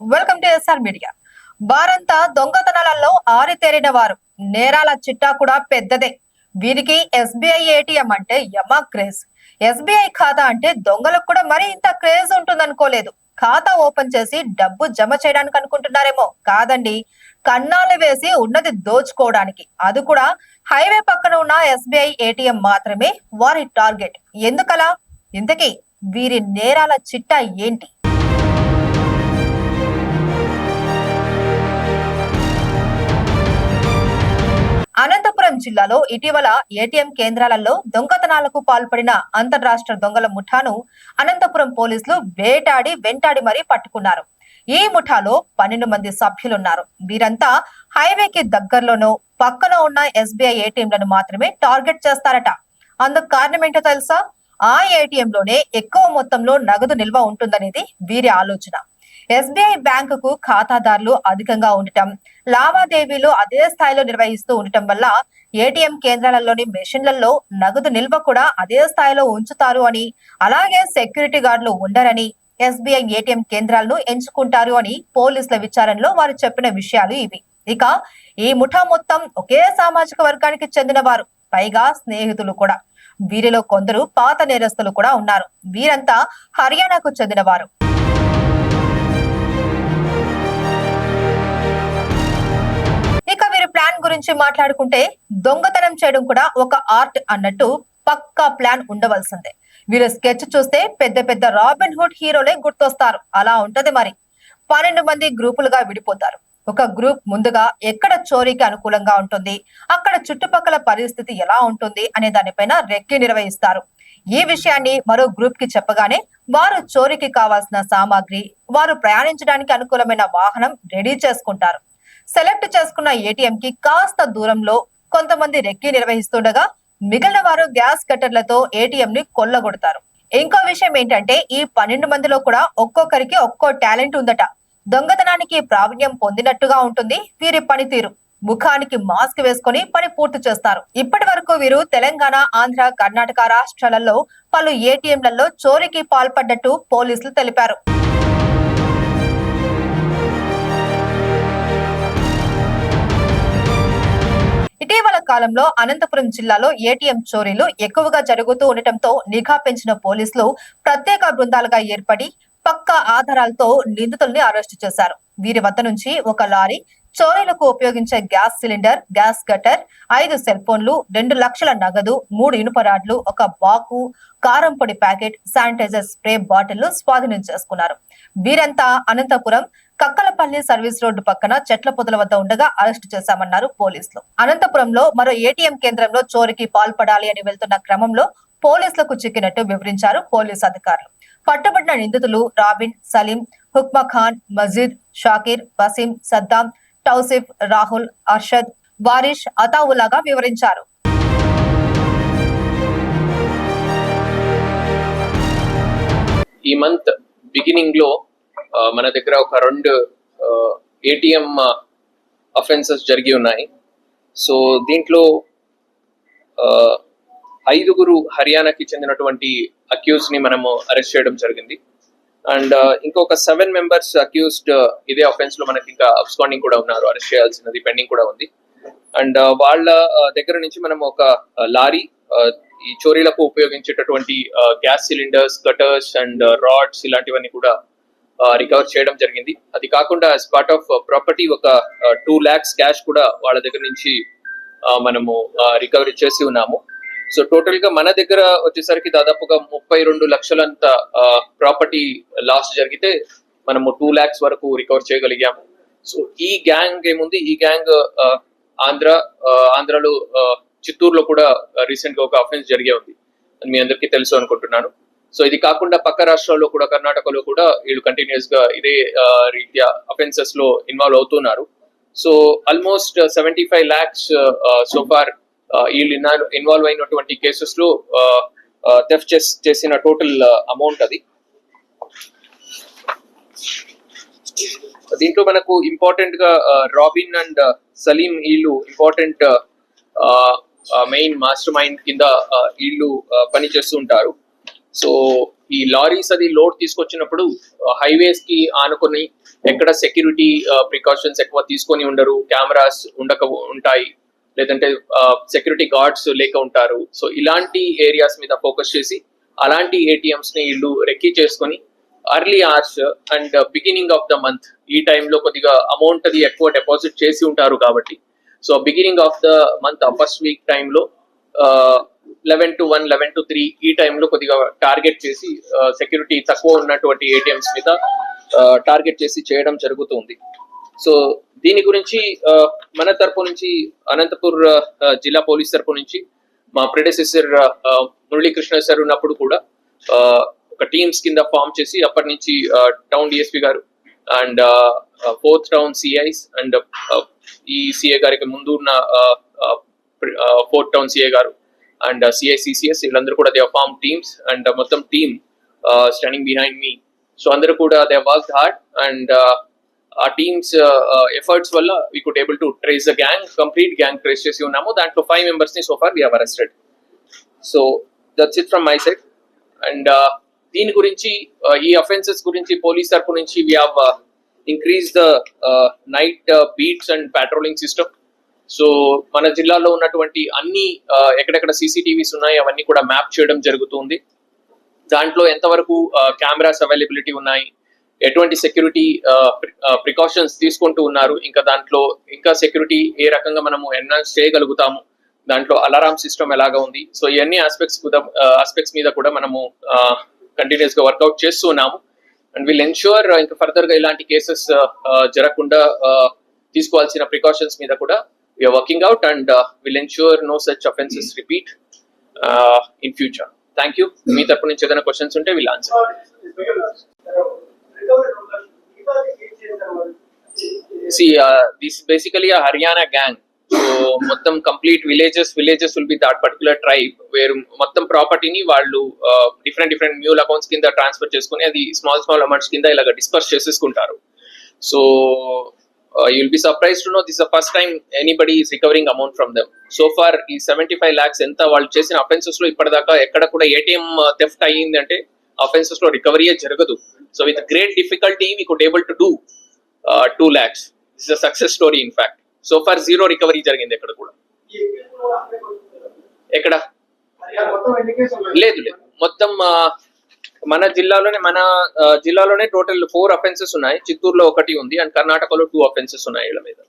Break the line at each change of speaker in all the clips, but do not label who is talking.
Welcome to SR media. వారంతా దొంగతనాలలో ఆరితేరిన వారు. నేరాల చిట్టా కూడా పెద్దదే. వీరికి ఎస్బీఐ ఏటీఎం అంటే యమా క్రేజ్. ఎస్బీఐ ఖాతా అంటే దొంగలకు కూడా మరి ఇంత క్రేజ్ ఉంటుందనుకోలేదు. ఖాతా ఓపెన్ చేసి డబ్బు జమ చేయడానికి అనుకుంటున్నారేమో. కాదండి. కన్నాలు వేసి ఉన్నది దోచుకోవడానికి. అది కూడా హైవే పక్కన ఉన్న ఎస్బీఐ ఏటీఎం మాత్రమే వారి టార్గెట్. ఎందుకలా? ఇంతకీ వీరి నేరాల చిట్టా ఏంటి? అనంతపురం జిల్లాలో ఇటీవల ఏటీఎం కేంద్రాలలో దొంగతనాలకు పాల్పడిన అంతర్రాష్ట్ర దొంగల ముఠాను అనంతపురం పోలీసులు వేటాడి వెంటాడి మరీ పట్టుకున్నారు. ఈ ముఠాలో పన్నెండు మంది సభ్యులున్నారు. వీరంతా హైవేకి దగ్గరలోనో పక్కన ఉన్న ఎస్బీఐ ఏటీఎంలను మాత్రమే టార్గెట్ చేస్తారట. అందుకు కారణం ఏంటో తెలుసా? ఆ ఏటీఎంలోనే ఎక్కువ మొత్తంలో నగదు నిల్వ ఉంటుందనేది వీరి ఆలోచన. ఎస్బీఐ బ్యాంకుకు ఖాతాదారులు అధికంగా ఉండటం లావాదేవీలు అదే స్థాయిలో నిర్వహిస్తూ ఉండటం వల్ల ఏటీఎం కేంద్రాలలోని మెషిన్లలో నగదు నిల్వ కూడా అదే స్థాయిలో ఉంచుతారు అని అలాగే సెక్యూరిటీ గార్డులు ఉండరని ఎస్బీఐ ఏటీఎం కేంద్రాలను ఎంచుకుంటారు అని పోలీసుల విచారణలో వారు చెప్పిన విషయాలు ఇవి. ఇక ఈ ముఠా మొత్తం ఒకే సామాజిక వర్గానికి చెందిన వారు పైగా స్నేహితులు కూడా. వీరిలో కొందరు పాత నేరస్తులు కూడా ఉన్నారు. వీరంతా హర్యానాకు చెందినవారు. ప్లాన్ గురించి మాట్లాడుకుంటే దొంగతనం చేయడం కూడా ఒక ఆర్ట్ అన్నట్టు పక్కా ప్లాన్ ఉండవలసిందే. వీరు స్కెచ్ చూస్తే పెద్ద పెద్ద రాబిన్ హుడ్ హీరోలే గుర్తొస్తారు. అలా ఉంటది మరి. పన్నెండు మంది గ్రూపులుగా విడిపోతారు. ఒక గ్రూప్ ముందుగా ఎక్కడ చోరీకి అనుకూలంగా ఉంటుంది? అక్కడ చుట్టుపక్కల పరిస్థితి ఎలా ఉంటుంది? అనే దానిపైన రెక్కి నిర్వహిస్తారు. ఈ విషయాన్ని మరో గ్రూప్కి చెప్పగానే వారు చోరీకి కావాల్సిన సామాగ్రి వారు ప్రయాణించడానికి అనుకూలమైన వాహనం రెడీ చేసుకుంటారు. సెలెక్ట్ చేసుకున్న ఏటీఎం కి కాస్త దూరంలో కొంతమంది రెక్కి నిర్వహిస్తుండగా మిగిలిన వారు గ్యాస్ కట్టర్లతో ఏటీఎం ని కొల్లగొడతారు. ఇంకో విషయం ఏంటంటే ఈ పన్నెండు మందిలో కూడా ఒక్కొక్కరికి ఒక్కో టాలెంట్ ఉందట. దొంగతనానికి ప్రావీణ్యం పొందినట్టుగా ఉంటుంది. వీరి పనితీరు ముఖానికి మాస్క్ వేసుకొని పని పూర్తి చేస్తారు. ఇప్పటి వరకు వీరు తెలంగాణ ఆంధ్ర కర్ణాటక రాష్ట్రాలలో పలు ఏటీఎంలలో చోరీకి పాల్పడ్డట్టు పోలీసులు తెలిపారు. ఇటీవల కాలంలో అనంతపురం జిల్లాలో ఏటీఎం చోరీలు ఎక్కువగా జరుగుతూ ఉండటంతో నిఘా పెంచిన పోలీసులు ప్రత్యేక బృందాలుగా ఏర్పడి పక్కా ఆధారాలతో నిందితుల్ని అరెస్టు చేశారు. వీరి వద్ద నుంచి ఒక లారీ చోరీలకు ఉపయోగించే గ్యాస్ సిలిండర్ గ్యాస్ కటర్ ఐదు సెల్ ఫోన్లు రెండు లక్షల నగదు మూడు ఇనుప రాడ్లు ఒక బాకు కారం పొడి ప్యాకెట్ శానిటైజర్ స్ప్రే బాటిల్ స్వాధీనం చేసుకున్నారు. వీరంతా అనంతపురం కక్కలపల్లి సర్వీస్ రోడ్డు పక్కన చెట్ల పొదల వద్ద ఉండగా అరెస్టు చేశామన్నారు పోలీసులు. అనంతపురంలో మరో ఏటీఎం కేంద్రంలో చోరికి పాల్పడాలి అని వెళ్తున్న క్రమంలో పోలీసులకు చిక్కినట్టు వివరించారు పోలీసు అధికారులు. పట్టుబడిన నిందితులు రాబిన్ సలీం హుక్మా ఖాన్ మజీద్ షాకీర్ వసీం సద్దాం టౌసిఫ్ రాహుల్ అర్షద్ వారిష్ అతావులాగా వివరించారు.
ఈ మంత్ బిగినింగ్లో మన దగ్గర ఒక రెండు ఏటీఎం అఫెన్సెస్ జరిగి ఉన్నాయి. సో దీంట్లో ఐదుగురు హర్యానాకి చెందినటువంటి అక్యూజ్ని మనము అరెస్ట్ చేయడం జరిగింది. అండ్ ఇంకొక సెవెన్ మెంబర్స్ అక్యూస్డ్ ఇదే అఫెన్స్లో మనకి ఇంకా అబ్స్కాండింగ్ కూడా ఉన్నారు. అరెస్ట్ చేయాల్సినది పెండింగ్ కూడా ఉంది. అండ్ వాళ్ళ దగ్గర నుంచి మనం ఒక లారీ ఈ చోరీలకు ఉపయోగించేటటువంటి gas cylinders cutters and rods ఇలాంటివన్నీ కూడా రికవర్ చేయడం జరిగింది. అది కాకుండా యాజ్ పార్ట్ ఆఫ్ ప్రాపర్టీ ఒక టూ ల్యాక్స్ క్యాష్ కూడా వాళ్ళ దగ్గర నుంచి మనము రికవరీ చేసి ఉన్నాము. సో టోటల్గా మన దగ్గర వచ్చేసరికి దాదాపుగా ముప్పై రెండు లక్షలంత ప్రాపర్టీ లాస్ జరిగితే మనము టూ ల్యాక్స్ వరకు రికవర్ చేయగలిగాము. సో ఈ గ్యాంగ్ ఏముంది? ఈ గ్యాంగ్ ఆంధ్ర ఆంధ్రలో ఆ, చిత్తూరులో కూడా రీసెంట్గా ఒక అఫెన్స్ జరిగే ఉంది. అని మీ అందరికీ తెలుసు అనుకుంటున్నాను. సో ఇది కాకుండా పక్క రాష్ట్రాల్లో కూడా కర్ణాటకలో కూడా వీళ్ళు కంటిన్యూస్గా ఇదే రీత్యా అఫెన్సెస్లో ఇన్వాల్వ్ అవుతున్నారు. So almost seventy five lakhs so far వీళ్ళు ఇన్వాల్వ్ అయినటువంటి కేసెస్లో థెఫ్ట్ చేసిన టోటల్ అమౌంట్ అది. దీంట్లో మనకు ఇంపార్టెంట్గా రాబిన్ అండ్ సలీం వీళ్ళు ఇంపార్టెంట్ మెయిన్ మాస్టర్ మైండ్ కింద వీళ్ళు ఆ, పని ఉంటారు. సో ఈ లారీస్ అది లోడ్ తీసుకొచ్చినప్పుడు హైవేస్కి ఆనుకొని ఎక్కడ సెక్యూరిటీ ప్రికాషన్స్ ఎక్కువ తీసుకొని ఉండరు కెమెరాస్ ఉండక ఉంటాయి లేదంటే సెక్యూరిటీ గార్డ్స్ లేక ఉంటారు. సో ఇలాంటి ఏరియాస్ మీద ఫోకస్ చేసి అలాంటి ఏటీఎంస్ని వీళ్ళు రెక్కీ చేసుకొని early hours and beginning of the month ఈ టైంలో కొద్దిగా అమౌంట్ అది ఎక్కువ డిపాజిట్ చేసి ఉంటారు కాబట్టి. So beginning of the month first week టైంలో eleven to one eleven to three ఈ టైంలో కొద్దిగా టార్గెట్ చేసి సెక్యూరిటీ తక్కువ ఉన్నటువంటి ఏటీఎంస్ మీద టార్గెట్ చేసి చేయడం జరుగుతుంది. సో దీని గురించి మన తరపు నుంచి అనంతపూర్ జిల్లా పోలీస్ తరపు నుంచి మా ప్రెడెసెసర్ మురళీకృష్ణ సార్ ఉన్నప్పుడు కూడా ఒక టీమ్స్ కింద ఫామ్ చేసి అప్పటి నుంచి టౌన్ డిఎస్పీ గారు and fourth town CIs and ఈ సిఏ గారికి ముందు ఉన్న ఫోర్త్ టౌన్ సిఏ గారు అండ్ సిఐసిసిఎస్ వీళ్ళందరూ కూడా దే ఫార్మ్ టీమ్స్ అండ్ మొత్తం team standing behind me so అందరూ కూడా దే వర్క్ హార్డ్ అండ్ ఆ టీమ్స్ ఎఫర్ట్స్ వల్ల we could able to trace the gang complete gang trace చేసి ఉన్నాము దాంట్లో ఫైవ్ మెంబర్స్ని so far we have arrested so that's it from my side and దీని గురించి uh, ఈ అఫెన్సెస్ గురించి పోలీస్ తరపు నుంచి we have increase the night beats and patrolling system so మన జిల్లాలో ఉన్నటువంటి అన్ని ఎక్కడెక్కడ సీసీటీవీస్ ఉన్నాయి అవన్నీ కూడా మ్యాప్ చేయడం జరుగుతుంది. దాంట్లో ఎంతవరకు కెమెరాస్ అవైలబిలిటీ ఉన్నాయి ఎటువంటి సెక్యూరిటీ ప్రికాషన్స్ తీసుకుంటూ ఉన్నారు ఇంకా దాంట్లో ఇంకా సెక్యూరిటీ ఏ రకంగా మనము ఎన్హాన్స్ చేయగలుగుతాము దాంట్లో అలారాం సిస్టమ్ ఎలాగా ఉంది. సో ఇవన్నీ ఆస్పెక్ట్స్ ఆస్పెక్ట్స్ మీద కూడా మనము కంటిన్యూస్గా వర్కౌట్ చేస్తూ ఉన్నాము. అండ్ విల్ ఎన్ష్యూర్ ఇంకా ఫర్దర్గా ఇలాంటి కేసెస్ జరగకుండా తీసుకోవాల్సిన ప్రికాషన్స్ మీద కూడా we are working out and will ensure no such offences repeat in future thank you మీ తరపు నుంచి ఏదైనా క్వశ్చన్స్ ఉంటే will answer see this basically a Haryana gang so మొత్తం complete villages villages will be that particular tribe వేరు మొత్తం ప్రాపర్టీని వాళ్ళు different different mule accounts కింద ట్రాన్స్ఫర్ చేసుకుని అది స్మాల్ స్మాల్ అమౌంట్స్ కింద ఇలాగ disperse చేసేసుకుంటారు. So you will be surprise to know this first time anybody is recovering amount from them so far ఈ సెవెంటీ ఫైవ్ ల్యాక్స్ ఎంత వాళ్ళు చేసిన అఫెన్సెస్లో ఇప్పటిదాకా ఎక్కడ కూడా ఏటీఎం థెఫ్ట్ అయ్యింది అంటే అఫెన్సెస్లో రికవరీయే జరగదు. So with great difficulty we could able to do two lakhs is a success story in fact so far zero recovery జరిగింది ఎక్కడ కూడా. ఎక్కడ? లేదు లేదు. మొత్తం ఆ, మన జిల్లాలోనే మన జిల్లాలోనే టోటల్ ఫోర్ అఫెన్సెస్ ఉన్నాయి. చిత్తూరులో ఒకటి ఉంది అండ్ కర్ణాటకలో టూ అఫెన్సెస్ ఉన్నాయి వీళ్ళ మీద.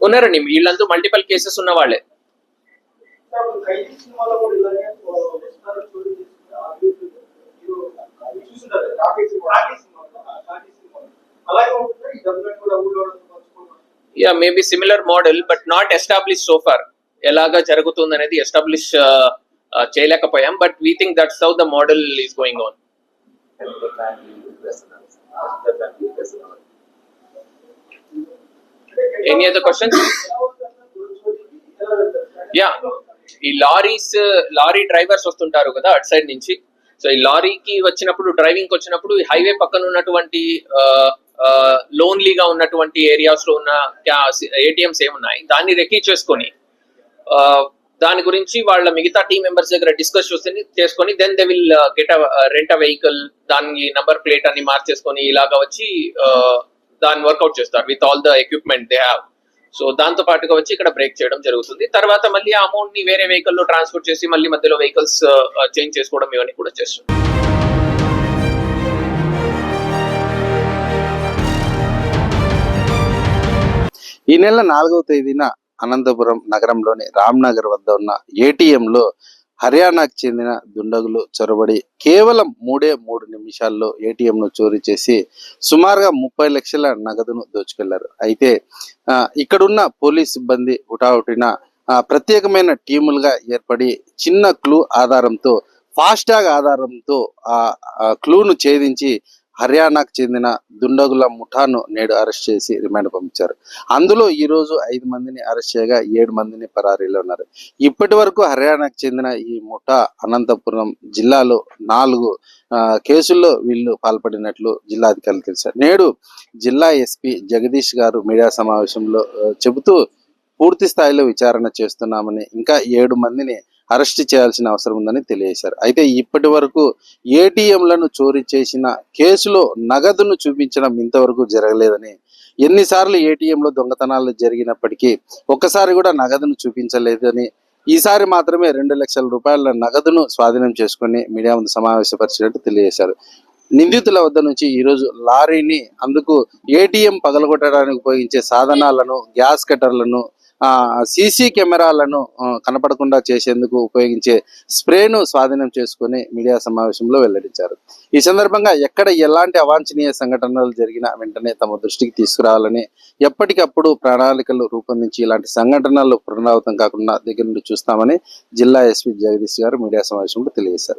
ఉన్నారండి. వీళ్ళందరూ మల్టిపల్ కేసెస్ ఉన్న వాళ్ళే. Yeah maybe similar model but not establish so far ఎలాగా జరుగుతుంది అనేది ఎస్టాబ్లిష్ చేయలేకపోయాం but we think that's how the model is going on any other questions? Yeah ఈ లారీస్ లారీ డ్రైవర్స్ వస్తుంటారు కదా అటు సైడ్ నుంచి. సో ఈ లారీకి వచ్చినప్పుడు డ్రైవింగ్ వచ్చినప్పుడు ఈ హైవే పక్కన ఉన్నటువంటి లోన్లీగా ఉన్నటువంటి ఏరియాస్లో ఉన్న ఏటీఎంస్ ఏమున్నాయి? దాన్ని రెకీ చేసుకొని దాని గురించి వాళ్ళ మిగతా టీం మెంబర్స్ దగ్గర డిస్కస్ చూసి చేసుకొని then they will get rent a vehicle దాని నంబర్ ప్లేట్ అన్ని మార్చేసుకొని ఇలాగా వచ్చి uh, దాన్ని వర్కౌట్ చేస్తారు with all the equipment they have so దాంతో పాటుగా వచ్చి ఇక్కడ బ్రేక్ చేయడం జరుగుతుంది. తర్వాత మళ్ళీ ఆ అమౌంట్ని వేరే వెహికల్లో ట్రాన్స్పోర్ట్ చేసి మళ్ళీ మధ్యలో వెహికల్స్ చేంజ్ uh, చేసుకోవడం ఇవన్నీ కూడా చేస్తాం
ఈ నెల నాలుగవ తేదీన అనంతపురం నగరంలోని రామ్నగర్ వద్ద ఉన్న ఏటీఎంలో హర్యానాకు చెందిన దుండగులు చొరబడి కేవలం మూడే మూడు నిమిషాల్లో ఏటీఎంను చోరీ చేసి సుమారుగా ముప్పై లక్షల నగదును దోచుకెళ్ళారు. అయితే ఆ, ఇక్కడున్న పోలీస్ సిబ్బంది హుటాహుటిన ప్రత్యేకమైన టీములుగా ఏర్పడి చిన్న క్లూ ఆధారంతో ఫాస్టాగ్ ఆధారంతో ఆ ఆ క్లూను ఛేదించి హర్యానాకు చెందిన దుండగుల ముఠాను నేడు అరెస్ట్ చేసి రిమాండ్ పంపించారు. అందులో ఈరోజు ఐదు మందిని అరెస్ట్ చేయగా ఏడు మందిని పరారీలో ఉన్నారు. ఇప్పటి వరకు హర్యానాకు చెందిన ఈ ముఠా అనంతపురం జిల్లాలో నాలుగు కేసుల్లో వీళ్ళు పాల్పడినట్లు జిల్లా అధికారులు తెలిసారు నేడు జిల్లా ఎస్పీ జగదీష్ గారు మీడియా సమావేశంలో చెబుతూ పూర్తి స్థాయిలో విచారణ చేస్తున్నామని ఇంకా ఏడు మందిని అరెస్ట్ చేయాల్సిన అవసరం ఉందని తెలియజేశారు. అయితే ఇప్పటి వరకు ఏటీఎంలను చోరీ చేసిన కేసులో నగదును చూపించడం ఇంతవరకు జరగలేదని ఎన్నిసార్లు ఏటీఎంలో దొంగతనాలు జరిగినప్పటికీ ఒక్కసారి కూడా నగదును చూపించలేదని ఈసారి మాత్రమే రెండు లక్షల రూపాయల నగదును స్వాధీనం చేసుకుని మీడియా ముందు సమావేశపరిచినట్టు తెలియజేశారు. నిందితుల వద్ద నుంచి ఈరోజు లారీని అందుకు ఏటీఎం పగలగొట్టడానికి ఉపయోగించే సాధనాలను గ్యాస్ కట్టర్లను సీసీ కెమెరాలను కనపడకుండా చేసేందుకు ఉపయోగించే స్ప్రేను స్వాధీనం చేసుకుని మీడియా సమావేశంలో వెల్లడించారు. ఈ సందర్భంగా ఎక్కడ ఎలాంటి అవాంఛనీయ సంఘటనలు జరిగినా వెంటనే తమ దృష్టికి తీసుకురావాలని ఎప్పటికప్పుడు ప్రణాళికలు రూపొందించి ఇలాంటి సంఘటనలు పునరావృతం కాకుండా దగ్గర నుండి చూస్తామని జిల్లా ఎస్పీ జగదీష్ గారు మీడియా సమావేశంలో తెలియజేశారు.